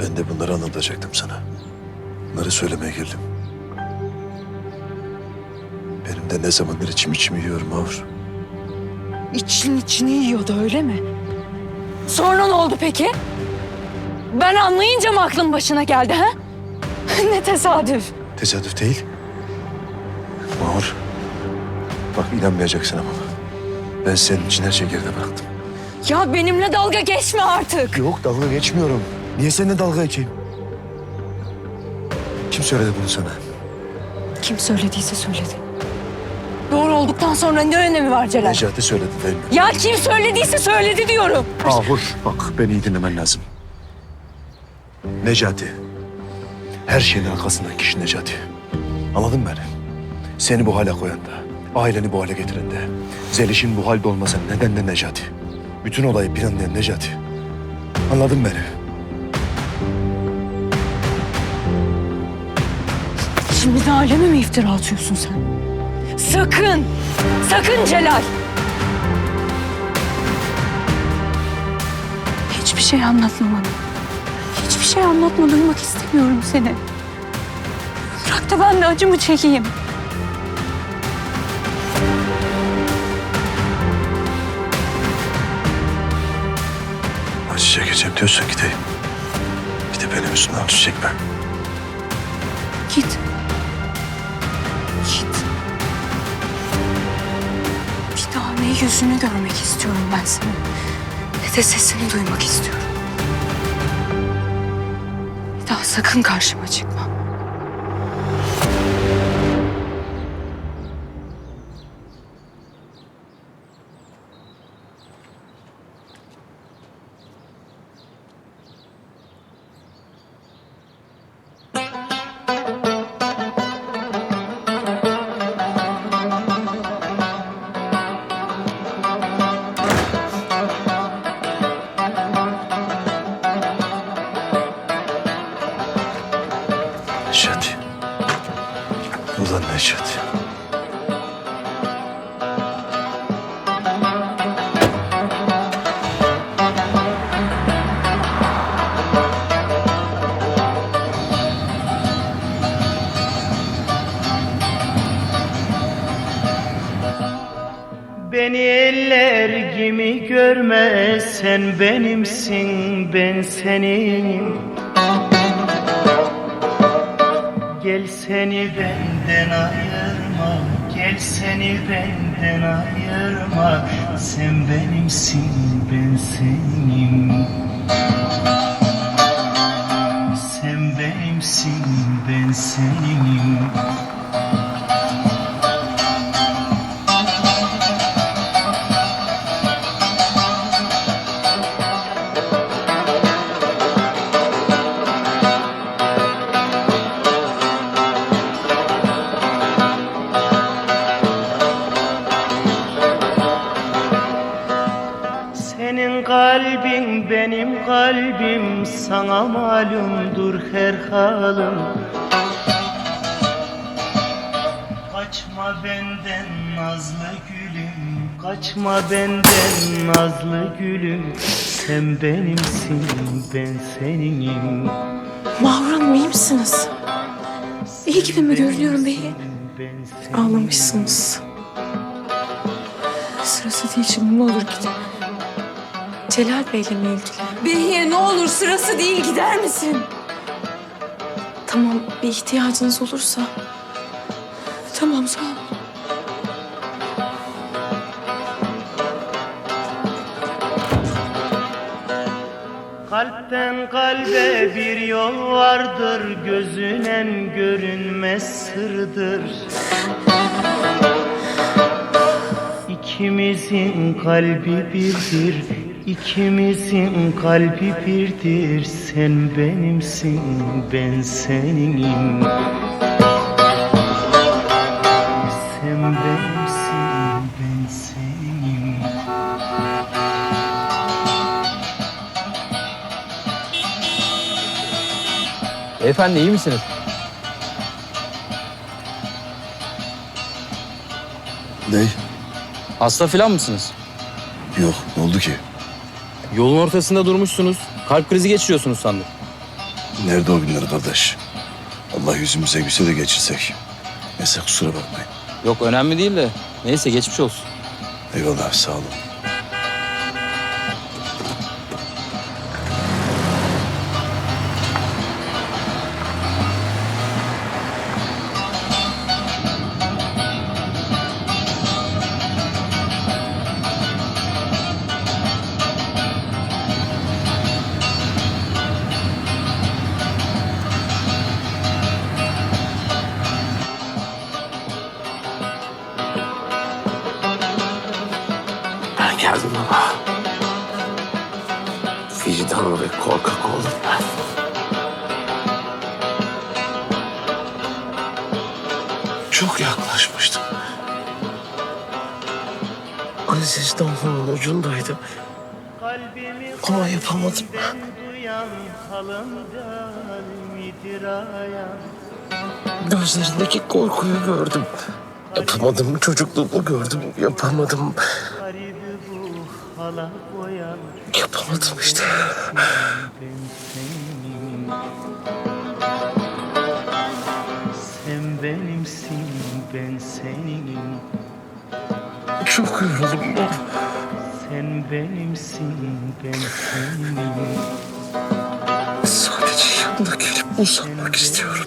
Ben de bunları anlatacaktım sana. Bunları söylemeye geldim. Benim de ne zamandır içim içimi yiyor Mahur. İçin içini yiyordu öyle mi? Sonra ne oldu peki? Ben anlayınca mı aklın başına geldi ha? ne tesadüf. Tesadüf değil. Mahur. Bak inanmayacaksın ama. Ben senin için her şeyi geride bıraktım. Ya benimle dalga geçme artık. Yok dalga geçmiyorum. Niye seninle dalga geçeyim? Kim söyledi bunu sana? Kim söylediyse söyledi. Doğru olduktan sonra ne önemi var Celal? Necati söyledi değil mi? Ya kim söylediyse söyledi diyorum. Mahur bak beni iyi dinlemen lazım. Necati. Her şeyin arkasındaki kişi Necati. Anladın mı beni? Seni bu hale koyan da, aileni bu hale getiren de, Zeliş'in bu halde olmasının neden de Necati. Bütün olayı planlayan Necati. Anladın mı beni? Şimdi de aleme mi iftira atıyorsun sen? Sakın! Sakın Celal! Hiçbir şey anlatma bana. Hiçbir şey anlatma, duymak istemiyorum seni. Bırak da ben de acımı çekeyim. Acı çekeceğim diyorsun gideyim. Bir de benim üstümden acı çekme. Git. Git. Bir daha ne yüzünü görmek istiyorum ben senin. Ne de sesini duymak istiyorum. Bir daha sakın karşıma çıkma. Necati. Beni eller gibi görme sen benimsin ben senin Gel seni benden ayırma Gel seni benden ayırma. Sen benimsin ben senin Sen benimsin ben senin kalbin benim kalbim sana malumdur her halim Kaçma benden nazlı gülüm Kaçma benden nazlı gülüm Sen benimsin ben seninim Mahur Hanım iyi misiniz? İyi gibi mi görünüyorum beyi? Ağlamışsınız. Sırası değil şimdi ne olur gidin. Celal Bey'le mi ilgili? Behiye ne olur sırası değil gider misin? Tamam bir ihtiyacınız olursa. Tamam sağ ol. Kalpten kalbe bir yol vardır Gözünen görünmez sırdır İkimizin kalbi birdir İkimizin kalbi birdir Sen benimsin ben seninim Sen benimsin ben seninim Beyefendi iyi misiniz? Ne? Hasta falan mısınız? Yok ne oldu ki? Yolun ortasında durmuşsunuz. Kalp krizi geçiriyorsunuz sandım. Nerede o günler kardeş? Allah yüzümüze gülse de geçirsek. Neyse kusura bakmayın. Yok önemli değil de. Neyse geçmiş olsun. Eyvallah sağ olun. Geldim baba. Vicdanlı ve korkak oldum ben. Çok yaklaşmıştım. Aziz damlanın ucundaydım. Ama yapamadım. Gözlerindeki korkuyu gördüm. Yapamadım. Çocukluğumu gördüm. Yapamadım. Garibi bu hala koyan Yapamadım işte. Sen benimsin ben senim Çok yoruldum. Sen benimsin ben senim Sadece yanına gelip uzanmak istiyorum.